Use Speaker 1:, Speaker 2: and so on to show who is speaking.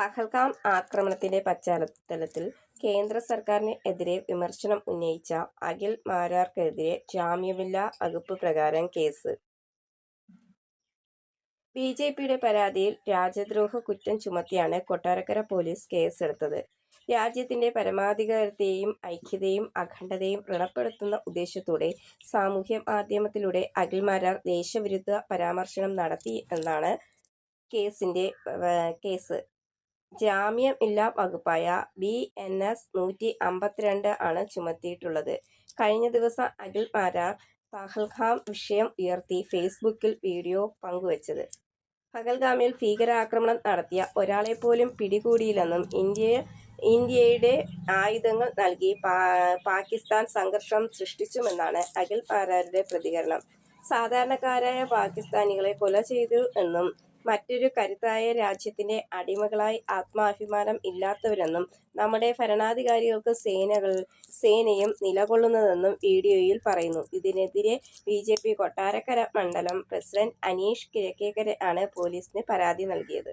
Speaker 1: പഹൽഗാം ആക്രമണത്തിന്റെ പശ്ചാത്തലത്തിൽ കേന്ദ്ര സർക്കാരിനെതിരെ വിമർശനം ഉന്നയിച്ച അഖിൽ മാരാർക്കെതിരെ ജാമ്യമില്ലാ വകുപ്പ് പ്രകാരം കേസ്. ബി ജെ പിയുടെ പരാതിയിൽ രാജ്യദ്രോഹ കുറ്റം ചുമത്തിയാണ് കൊട്ടാരക്കര പോലീസ് കേസെടുത്തത്. രാജ്യത്തിന്റെ പരമാധികാരത്തെയും ഐക്യതയും അഖണ്ഡതയെയും വ്രണപ്പെടുത്തുന്ന ഉദ്ദേശത്തോടെ സാമൂഹ്യമാധ്യമത്തിലൂടെ അഖിൽ മാരാർ ദേശവിരുദ്ധ പരാമർശനം നടത്തി എന്നാണ് കേസിന്റെ കേസ്. ജാമ്യം ഇല്ലാ വകുപ്പായ ബി. എൻ. എസ് നൂറ്റി അമ്പത്തിരണ്ട് ആണ് ചുമത്തിയിട്ടുള്ളത്. കഴിഞ്ഞ ദിവസം അഖിൽ മാരാർ പഹൽഗാം വിഷയം ഉയർത്തി ഫേസ്ബുക്കിൽ വീഡിയോ പങ്കുവച്ചത്. പഹൽഗാമിൽ ഭീകരാക്രമണം നടത്തിയ ഒരാളെ പോലും പിടികൂടിയില്ലെന്നും ഇന്ത്യയുടെ ആയുധങ്ങൾ നൽകി പാകിസ്ഥാൻ സംഘർഷം സൃഷ്ടിച്ചുമെന്നാണ് അഖിൽ മാരാരുടെ പ്രതികരണം. സാധാരണക്കാരായ പാകിസ്ഥാനികളെ കൊല ചെയ്തു എന്നും മറ്റൊരു കരുത്തായ രാജ്യത്തിന്റെ അടിമകളായി ആത്മാഭിമാനം ഇല്ലാത്തവരെന്നും നമ്മുടെ ഭരണാധികാരികൾക്ക് സേനകൾ സേനയും നിലകൊള്ളുന്നതെന്നും വീഡിയോയിൽ പറയുന്നു. ഇതിനെതിരെ ബി ജെ പി കൊട്ടാരക്കര മണ്ഡലം പ്രസിഡന്റ് അനീഷ് കിഴക്കേക്കര ആണ് പോലീസിന് പരാതി നൽകിയത്.